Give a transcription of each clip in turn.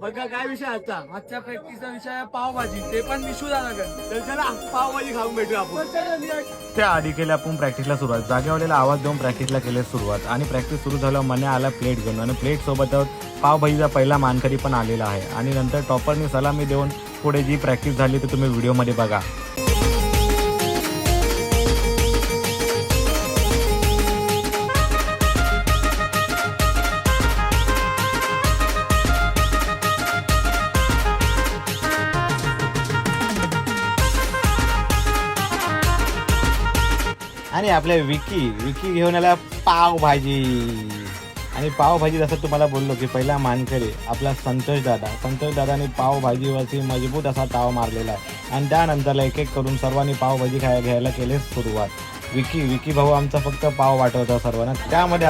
बघा काय विषय आजचा आजच्या प्रॅक्टिसचा विषय आहे पावभाजी. ते पण विशू दादाकडे. तर चला पावभाजी खाऊन भेटू आपण. त्या आधी केल्या आपण प्रॅक्टिसला सुरुवात. जागेवालेला आवाज देऊन प्रॅक्टिसला केले सुरुवात. आणि प्रॅक्टिस सुरू झाल्यावर मने आला प्लेट घेऊन. आणि प्लेट सोबत पावभाजीचा पहिला मानकरी पण आलेला आहे. आणि नंतर टॉपरनी सलामी देऊन पुढे जी प्रॅक्टिस झाली ती तुम्ही व्हिडिओमध्ये बघा. आणि आपल्या विकी विकी घेऊन आला पावभाजी. आणि पावभाजी जसं तुम्हाला बोललो की पहिला मानकरी आपला संतोष दादा. संतोष दादाने पावभाजीवरती मजबूत असा ताव मारलेला आहे. आणि त्यानंतरला एक एक करून सर्वांनी पावभाजी खाय घ्यायला केले सुरुवात. विकी विकी भाऊ आमचा फक्त पाव वाटवता सर्वांना. त्यामध्ये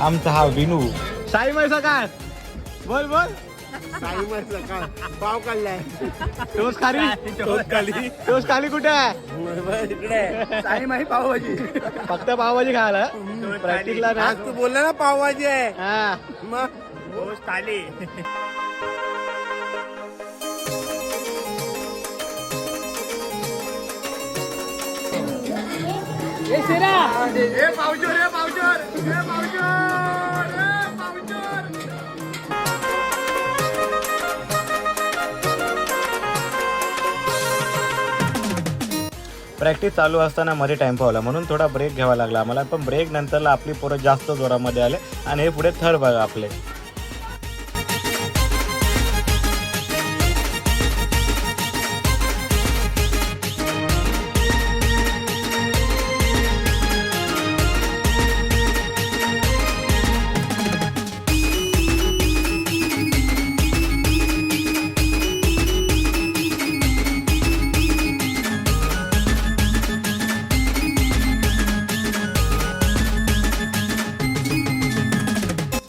आमचा हा विनू. साई मैसा काय बोल बोल. पाव काढलाय टोस खाली? टोस खाली. टोस खाली कुठे आहे? इकडे. साई माही पावभाजी. फक्त पावभाजी खायला? प्रॅक्टिसला ना आज तू बोलला ना पावभाजी आहे. हा. मग? थाली ए पावचोर ए पावचोर ए पावचोर प्रॅक्टिस चालू असताना मध्ये टाइम पावला. म्हणून थोडा ब्रेक घ्यावा लागला आम्हाला. पण ब्रेक नंतरला आपली पोरं जास्त जोरामध्ये आले. आणि हे पुढे थर बघा आपले.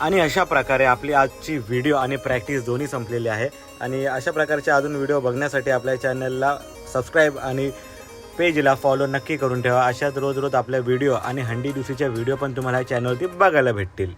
आणि अशा प्रकारे आपली आजची व्हिडिओ आणि प्रॅक्टिस दोन्ही संपलेली आहे. आणि अशा प्रकारचे अजून व्हिडिओ बघण्यासाठी आपल्या चॅनलला सबस्क्राईब आणि पेजला फॉलो नक्की करून ठेवा. अशाच रोज रोज आपल्या व्हिडिओ आणि हंडी दिवशीच्या व्हिडिओ पण तुम्हाला चॅनलवरती बघायला भेटतील.